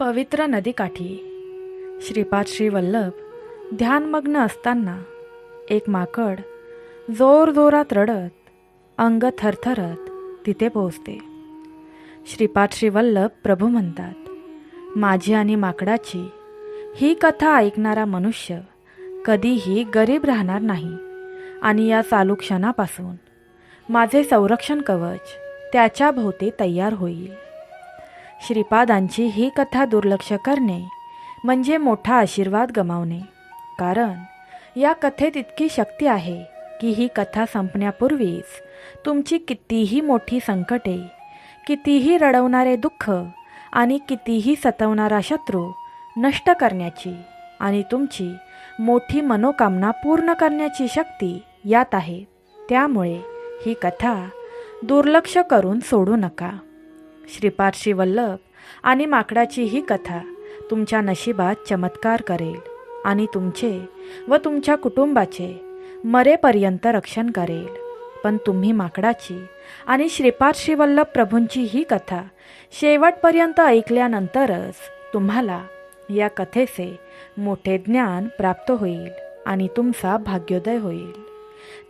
पवित्र नदीकाठी. श्रीपाद श्री वल्लभ ध्यानमग्न असताना एक माकड जोरजोरात रडत अंग थरथरत तिथे पोहोचते. श्रीपाद श्री वल्लभ प्रभू म्हणतात माझी आणि माकडाची ही कथा ऐकणारा मनुष्य कधीही गरीब राहणार नाही आणि या चालू क्षणापासून माझे संरक्षण कवच त्याच्या भोवती तयार होईल. श्रीपादांची ही कथा दुर्लक्ष करणे म्हणजे मोठा आशीर्वाद गमावणे. कारण या कथेत इतकी शक्ती आहे की ही कथा संपण्यापूर्वीच तुमची कितीही मोठी संकटे कितीही रडवणारे दुःख आणि कितीही सतवणारा शत्रू नष्ट करण्याची आणि तुमची मोठी मनोकामना पूर्ण करण्याची शक्ती यात आहे. त्यामुळे ही कथा दुर्लक्ष करून सोडू नका. श्रीपाद वल्लभ आणि माकडाची ही कथा तुमच्या नशिबात चमत्कार करेल आणि तुमचे व तुमच्या कुटुंबाचे मरेपर्यंत रक्षण करेल. पण तुम्ही माकडाची आणि श्रीपाद श्रीवल्लभ प्रभूंची ही कथा शेवटपर्यंत ऐकल्यानंतरच तुम्हाला या कथेचे मोठे ज्ञान प्राप्त होईल आणि तुमचा भाग्योदय होईल.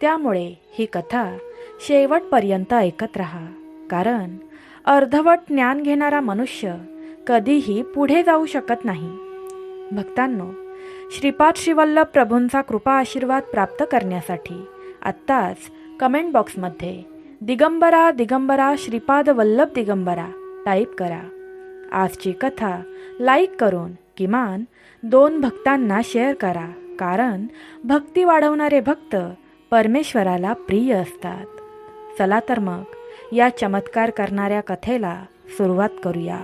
त्यामुळे ही कथा शेवटपर्यंत ऐकत राहा कारण अर्धवट ज्ञान घेणारा मनुष्य कधीही पुढे जाऊ शकत नाही. भक्तांनो श्रीपाद श्रीवल्लभ प्रभूंचा कृपा आशीर्वाद प्राप्त करण्यासाठी आत्ताच कमेंट बॉक्समध्ये दिगंबरा दिगंबरा श्रीपाद वल्लभ दिगंबरा टाईप करा. आजची कथा लाईक करून किमान दोन भक्तांना शेअर करा कारण भक्ती वाढवणारे भक्त परमेश्वराला प्रिय असतात. चला तर मग या चमत्कार करणाऱ्या कथेला सुरुवात करूया.